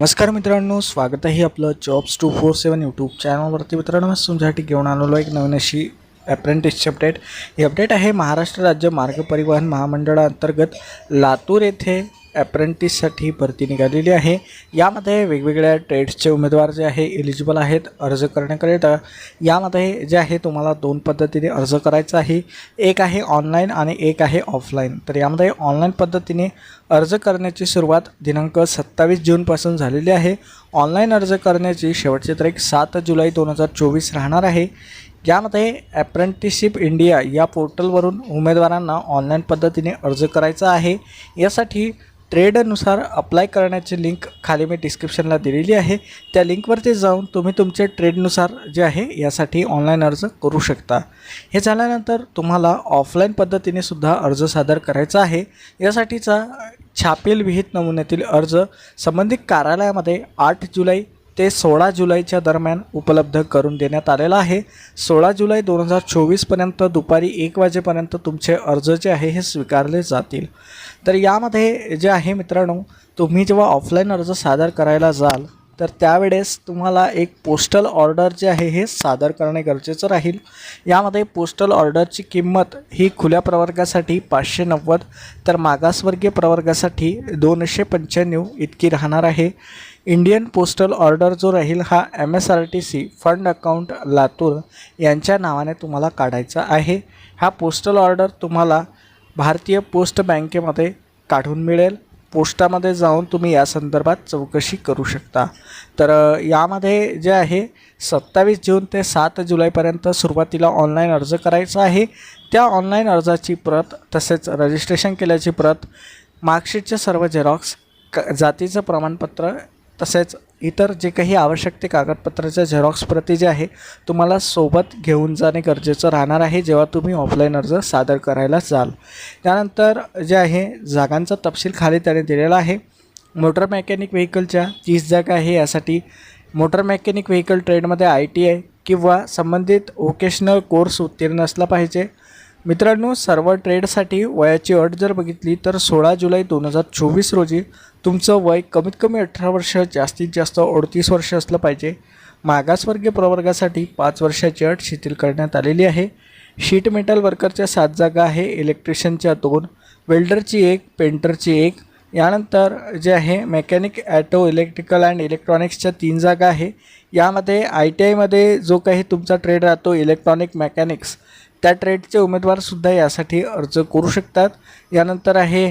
नमस्कार मित्रांनो स्वागत आहे आपलं jobs two four seven YouTube चॅनलवरती मित्रांनो आज तुमच्यासाठी घेऊन आलेलो एक नवीन अशी अप्रेंटिसची अपडेट ही अपडेट आहे महाराष्ट्र राज्य मार्ग परिवहन महामंडळाअंतर्गत लातूर येथे ॲप्रेंटिससाठी भरती निघालेली आहे. यामध्ये वेगवेगळ्या ट्रेड्सचे उमेदवार जे आहे एलिजिबल आहेत अर्ज करण्याकरिता. यामध्ये जे आहे तुम्हाला दोन पद्धतीने अर्ज करायचा आहे. एक आहे ऑनलाईन आणि एक आहे ऑफलाईन तर यामध्ये ऑनलाईन पद्धतीने अर्ज करण्याची सुरुवात दिनांक सत्तावीस जूनपासून झालेली आहे. ऑनलाईन अर्ज करण्याची शेवटची तारीख सात जुलै दोन हजार चोवीस राहणार आहे. यामध्ये ॲप्रेंटिसशिप इंडिया या पोर्टलवरून उमेदवारांना ऑनलाईन पद्धतीने अर्ज करायचा आहे. यासाठी ट्रेडनुसार अप्लाय करण्याची लिंक खाली मी डिस्क्रिप्शनला दिलेली आहे. त्या लिंकवरती जाऊन तुम्ही तुमच्या ट्रेडनुसार जे आहे यासाठी ऑनलाईन अर्ज करू शकता. हे झाल्यानंतर तुम्हाला ऑफलाईन पद्धतीने सुद्धा अर्ज सादर करायचा आहे. यासाठीचा छापील विहित नमुन्यातील अर्ज संबंधित कार्यालयामध्ये आठ जुलै ते सोळा जुलैच्या दरम्यान उपलब्ध करून देण्यात आलेलं आहे. सोळा जुलै दोन हजार चोवीसपर्यंत दुपारी एक वाजेपर्यंत तुमचे अर्ज जे आहे हे स्वीकारले जातील. तर यामध्ये जे आहे मित्रांनो तुम्ही जेव्हा ऑफलाईन अर्ज सादर करायला जाल तर त्यावेळेस तुम्हाला एक पोस्टल ऑर्डर जे आहे हे सादर करणे गरजेचं राहील. यामध्ये पोस्टल ऑर्डरची किंमत ही खुल्या प्रवर्गासाठी पाचशे नव्वद तर मागासवर्गीय प्रवर्गासाठी दोनशे पंच्याण्णव इतकी राहणार आहे. इंडियन पोस्टल ऑर्डर जो राहील हा M S R T C fund account Latur यांच्या नावाने तुम्हाला काढायचा आहे. हा पोस्टल ऑर्डर तुम्हाला भारतीय पोस्ट बँकेमध्ये काढून मिळेल. पोस्टामध्ये जाऊन तुम्ही या संदर्भात चौकशी करू शकता. तर यामध्ये जे आहे सत्तावीस जून ते सात जुलैपर्यंत सुरुवातीला ऑनलाईन अर्ज करायचा आहे. त्या ऑनलाईन अर्जाची प्रत तसेच रजिस्ट्रेशन केल्याची प्रत मार्कशीटचे सर्व झेरॉक्स क जातीचं प्रमाणपत्र तसेच इतर जे काही आवश्यक ते कागदपत्राच्या झेरॉक्स प्रती जे आहे तुम्हाला सोबत घेऊन जाणे गरजेचं राहणार आहे जेव्हा तुम्ही ऑफलाईन अर्ज सादर करायला जाल. त्यानंतर जे आहे जागांचा तपशील खाली त्याने दिलेला आहे. मोटर मेकॅनिक व्हेकलच्या तीस जागा आहे यासाठी मोटर मेकॅनिक व्हेकल ट्रेडमध्ये आय टी आय किंवा संबंधित वोकेशनल कोर्स उत्तीर्ण असला पाहिजे. मित्रांनो सर्व ट्रेडसाठी वयाची अट जर बघितली तर सोळा जुलै दोन हजार चोवीस रोजी तुमचं वय कमीत कमी अठरा वर्ष जास्तीत जास्त अडतीस वर्ष असलं पाहिजे. मागासवर्गीय प्रवर्गासाठी पाच वर्षाची अट शिथिल करण्यात आलेली आहे. शीट मेटल वर्करच्या सात जागा आहे इलेक्ट्रिशियनच्या दोन वेल्डरची एक पेंटरची एक. यानंतर जे आहे मेकॅनिक ॲटो इलेक्ट्रिकल अँड इलेक्ट्रॉनिक्सच्या तीन जागा आहे. यामध्ये आय टी आयमध्ये जो काही तुमचा ट्रेड राहतो इलेक्ट्रॉनिक मेकॅनिक्स. त्या ट्रेडचे उमेदवारसुद्धा यासाठी अर्ज करू शकतात. यानंतर आहे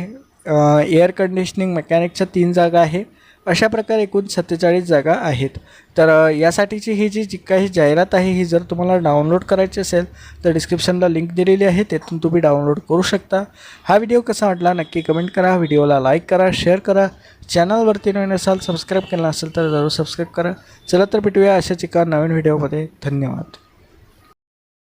एअर कंडिशनिंग मेकॅनिकच्या तीन जागा आहे. अशा प्रकारे एकूण सत्तेचाळीस जागा आहेत. तर यासाठीची ही जी जी काही जाहिरात आहे ही जर तुम्हाला डाउनलोड करायची असेल तर डिस्क्रिप्शनला लिंक दिलेली आहे. तेथून तुम्ही डाउनलोड करू शकता. हा व्हिडिओ कसा वाटला नक्की कमेंट करा. व्हिडिओला लाईक करा शेअर करा. चॅनलवरती नवीन असाल सबस्क्राईब केला असेल तर जरूर सबस्क्राईब करा. चला तर भेटूया अशाच एका नवीन व्हिडिओमध्ये धन्यवाद.